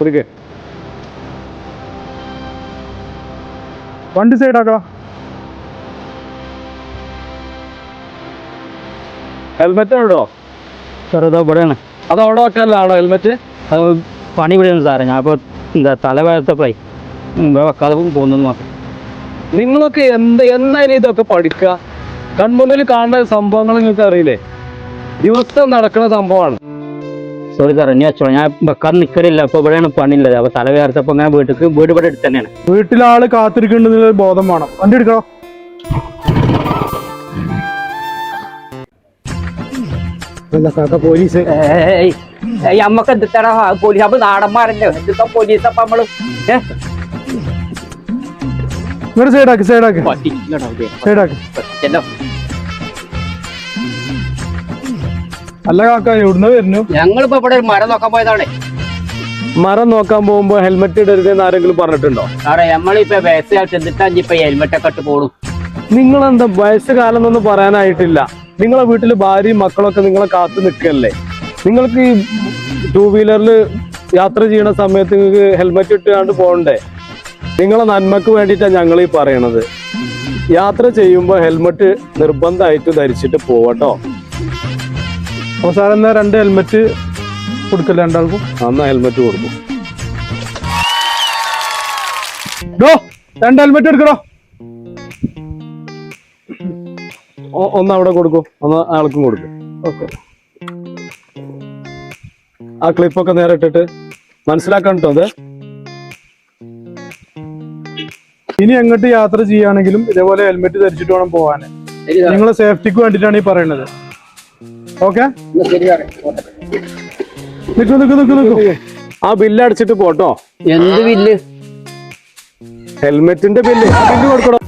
കുടിക്കേ വണ്ടി സൈഡാക്കാ ഹെൽമെറ്റ് ഉണ്ടോ സാർ ഇതാ ഇവിടെയാണ്. അത് അവിടെ വെക്കാനാണോ ഹെൽമെറ്റ് അത് പണി ഇവിടെയാണ് സാറേ ഞാൻ ഇപ്പോൾ എന്താ തലവേദത്തപ്പോഴേ ഇവിടെ വെക്കാതെ പോകുന്നത് മാത്രം. നിങ്ങളൊക്കെ എന്ത് എന്തായാലും ഇതൊക്കെ പഠിക്കുക കൺമുന്നിൽ കാണുന്ന സംഭവങ്ങൾ നിങ്ങൾക്ക് അറിയില്ലേ ദിവസം നടക്കുന്ന സംഭവമാണ്. സോറി സാർ ഇനി വെച്ചോളാം. ഞാൻ വെക്കാൻ നിൽക്കലില്ല ഇപ്പോൾ ഇവിടെയാണ് പണിയുള്ളത്. അപ്പോൾ തലവേദത്തപ്പോൾ ഞാൻ വീട്ടിലേക്ക് വീട് ഇവിടെ അടുത്ത് തന്നെയാണ്. വീട്ടിലാൾ കാത്തിരിക്കുന്നുണ്ടെന്നുള്ള ബോധം വേണം. വണ്ടി എടുക്കോ? പോലീസ്? നമ്മക്ക് എന്തിട്ടാ പോലീസ്. അപ്പൊ നാടന്മാരല്ലേ? എന്തിട്ടാ പോലീസ് അപ്പൊ നമ്മൾ? സൈഡാക്ക് സൈഡാക്ക് സൈഡാക്ക് അല്ല കാക്ക എവിടുന്ന വരുന്നു ഞങ്ങളിപ്പോ ഇവിടെ ഒരു മരം നോക്കാൻ പോയതാണ്. മരം നോക്കാൻ പോകുമ്പോ ഹെൽമെറ്റ് ഇടരുതെന്ന് ആരെങ്കിലും പറഞ്ഞിട്ടുണ്ടോ? സാറേ നമ്മളിപ്പോ വയസ്സായിട്ട് എന്തിട്ടാ ഇപ്പൊ ഹെൽമെറ്റ് ഒക്കെ ഇട്ട് പോണു? നിങ്ങളെന്താ വയസ്സ് കാലം എന്നൊന്നും പറയാനായിട്ടില്ല. നിങ്ങളെ വീട്ടിൽ ഭാര്യയും മക്കളൊക്കെ നിങ്ങളെ കാത്തു നിൽക്കല്ലേ? നിങ്ങൾക്ക് ഈ ടൂ വീലറിൽ യാത്ര ചെയ്യണ സമയത്ത് നിങ്ങൾക്ക് ഹെൽമെറ്റ് ഇട്ടുകൊണ്ട് പോകണ്ടേ? നിങ്ങളെ നന്മക്ക് വേണ്ടിയിട്ടാണ് ഞങ്ങൾ ഈ പറയണത്. യാത്ര ചെയ്യുമ്പോൾ ഹെൽമെറ്റ് നിർബന്ധമായിട്ട് ധരിച്ചിട്ട് പോവട്ടോ. അപ്പൊ സാർ എന്നാൽ രണ്ട് ഹെൽമെറ്റ് കൊടുക്കല്ലേ രണ്ടാൾക്കും? അന്ന് ഹെൽമെറ്റ് കൊടുക്കും. ഡോ രണ്ട് ഹെൽമെറ്റ് എടുക്കടോ. ഒന്ന് അവിടെ കൊടുക്കും. ഒന്ന് ആൾക്കും കൊടുക്കും. ഓക്കെ. ആ ക്ലിപ്പൊക്കെ നേരെ ഇട്ടിട്ട് മനസ്സിലാക്കാൻ കേട്ടോ അത്. ഇനി എങ്ങോട്ട് യാത്ര ചെയ്യുകയാണെങ്കിലും ഇതേപോലെ ഹെൽമെറ്റ് ധരിച്ചിട്ട് വേണം പോവാൻ നിങ്ങളെ സേഫ്റ്റിക്ക് വേണ്ടിയിട്ടാണ് ഈ പറയുന്നത്. ഓക്കെ? നിക്കു നിക്കു നിക്കു നിക്കു. ആ ബില്ല് അടിച്ചിട്ട് പോട്ടോ. എന്ത് ബില്ല് ഹെൽമെറ്റിന്റെ ബില്ല് ബില്ല് കൊടുക്കണോ.